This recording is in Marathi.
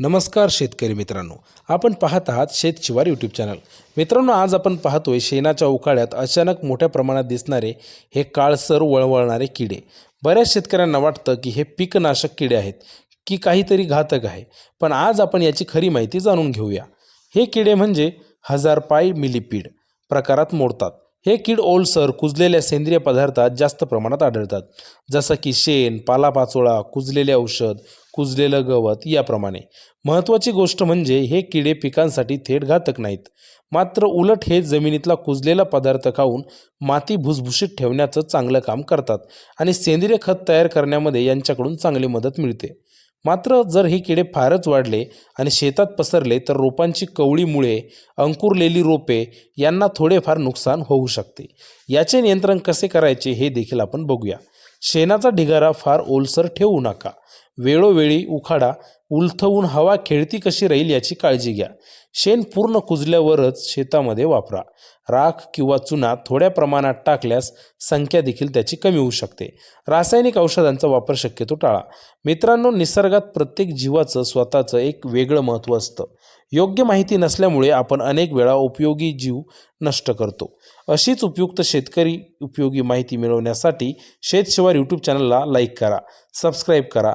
नमस्कार शेतकरी मित्रांनो. आपण पाहत आहात शेतशिवार यूट्यूब चॅनल मित्रांनो आज आपण पाहतोय शेणाच्या उकाळ्यात अचानक मोठ्या प्रमाणात दिसणारे हे काळसर वळवळणारे किडे. बऱ्याच शेतकऱ्यांना वाटतं की हे पीकनाशक किडे आहेत की काहीतरी घातक आहे. पण आज आपण याची खरी माहिती जाणून घेऊया. हे किडे म्हणजे हजारपाई मिलीपीड प्रकारात मोडतात. हे कीड ओलसर कुजलेल्या सेंद्रिय पदार्थात जास्त प्रमाणात आढळतात. जसं की शेण पालापाचोळा कुजलेले औषध कुजलेलं गवत याप्रमाणे. महत्त्वाची गोष्ट म्हणजे हे किडे पिकांसाठी थेट घातक नाहीत. मात्र उलट हे जमिनीतला कुजलेला पदार्थ खाऊन माती भुसभुशीत ठेवण्याचं चांगलं काम करतात आणि सेंद्रिय खत तयार करण्यामध्ये यांच्याकडून चांगली मदत मिळते. मात्र जर हे किडे फारच वाढले आणि शेतात पसरले तर रोपांची कवळी मुळे अंकुरलेली रोपे यांना थोडेफार नुकसान होऊ शकते. याचे नियंत्रण कसे करायचे हे देखील आपण बघूया. शेणाचा ढिगारा फार ओलसर ठेवू नका. वेळोवेळी उखाडा उलथवून हवा खेळती कशी राहील याची काळजी घ्या. शेण पूर्ण कुजल्यावरच शेतामध्ये वापरा. राख किंवा चुना थोड्या प्रमाणात टाकल्यास संख्या देखील त्याची कमी होऊ शकते. रासायनिक औषधांचा वापर शक्यतो टाळा. मित्रांनो निसर्गात प्रत्येक जीवाचं स्वतःचं एक वेगळं महत्त्व असतं. योग्य माहिती नसल्यामुळे आपण अनेक वेळा उपयोगी जीव नष्ट करतो. अशीच उपयुक्त शेतकरी उपयोगी माहिती मिळवण्यासाठी शेतशिवार यूट्यूब चॅनलला लाईक करा सबस्क्राईब करा